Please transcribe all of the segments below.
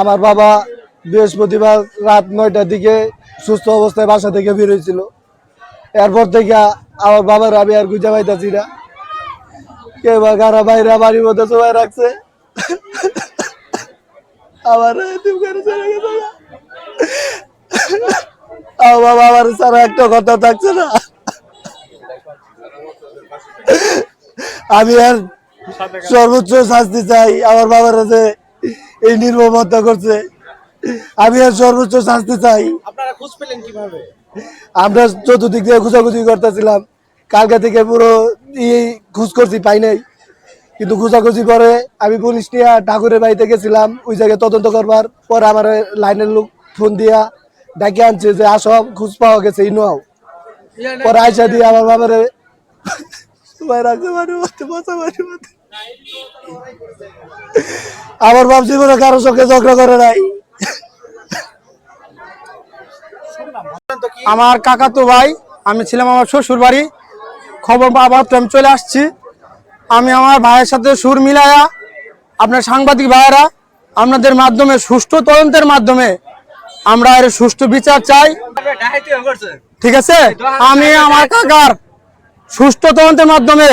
আমার বাবা বৃহস্পতিবার রাত নয়টার দিকে সুস্থ অবস্থায় বাসা থেকে বেরোয়ছিল এরপর থেকে আমার বাবার আমি আর গুজা পাইতাছি না। কে বা কারা বাইরে বাড়ির মধ্যে সবাই রাখছে। আমার একটা কথা থাকছে না। আমি আর সর্বোচ্চ শাস্তি চাই। আমার বাবার কাছে এই নির্মমতা করছে। আমি আর সর্বোচ্চ শাস্তি চাই। আপনারা খোঁজ পেলেন কীভাবে? আমরা চতুর্দিক দিয়ে খুঁজাখুঁজি করতেছিলাম। কালকে থেকে পুরো খোঁজ করছি পাই নাই। কিন্তু খুঁজাখুঁজি পরে আমি পুলিশ নিয়ে ঠাকুরের বাড়িতে গেছিলাম। ওই জায়গায় তদন্ত করবার পরে আমার লাইনের লোক ফোন দিয়া ডাকে আনছে যে আসো খোঁজ পাওয়া গেছে ইনোয়াও পরে আইসা দিয়ে আমার বাবারে রাখতে বসা আমার বাপ জীবনে কারোর সঙ্গে ঝগড়া করে নাই। আমার কাকা তো ভাই আমি ছিলাম আমার শ্বশুর বাড়ি। খবর পাওয়া আমি চলে আসছি। আমি আমার ভাইয়ের সাথে সুর মিলায়া আপনার সাংবাদিক ভাইয়েরা আপনাদের মাধ্যমে সুষ্ঠু তদন্তের মাধ্যমে আমরা এর সুষ্ঠু বিচার চাই। ঠিক আছে? আমি আমার কাকার সুষ্ঠু তদন্তের মাধ্যমে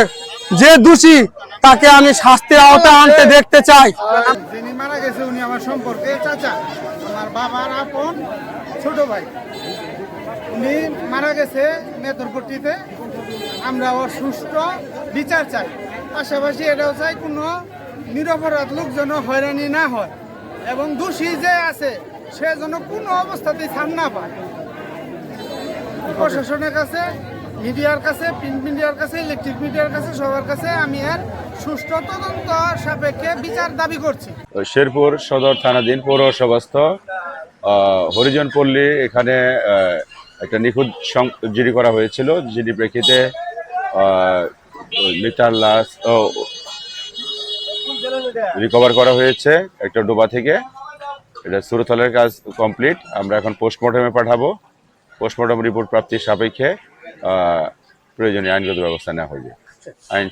যে দোষী, তাকে আমি শাস্তির আওতায় আনতে দেখতে চাই। মারা গেছে, উনি আমার সম্পর্কে চাচা। আমার বাবার আপন ছোট ভাই। উনি মারা গেছে আমরা বিচার চাই। পাশাপাশি এটাও চাই, কোনো নিরপরাধ হয়রানি না হয় এবং দোষী যে আছে, সে যেন কোনো অবস্থাতেই ছাড় না পায়। প্রশাসনের কাছে মিডিয়ার কাছে প্রিন্ট মিডিয়ার কাছে ইলেকট্রিক মিডিয়ার কাছে সবার কাছে আমি এর সুষ্ঠু তদন্ত সাপেক্ষে বিচার দাবি করছি। শেরপুর সদর থানাধীন পৌরসভাস্থ আহ, হরিজন পল্লী এখানে একটা নিখুঁত জিডি করা হয়েছিল। জিডি প্রেক্ষিতে মিটার লাশ রিকভার করা হয়েছে একটা ডোবা থেকে। এটা সুরতলের কাজ কমপ্লিট। আমরা এখন পোস্টমর্টমে পাঠাবো। পোস্টমর্টম রিপোর্ট প্রাপ্তির সাপেক্ষে। প্রয়োজনীয় আইনগত ব্যবস্থা নেওয়া হবে আইন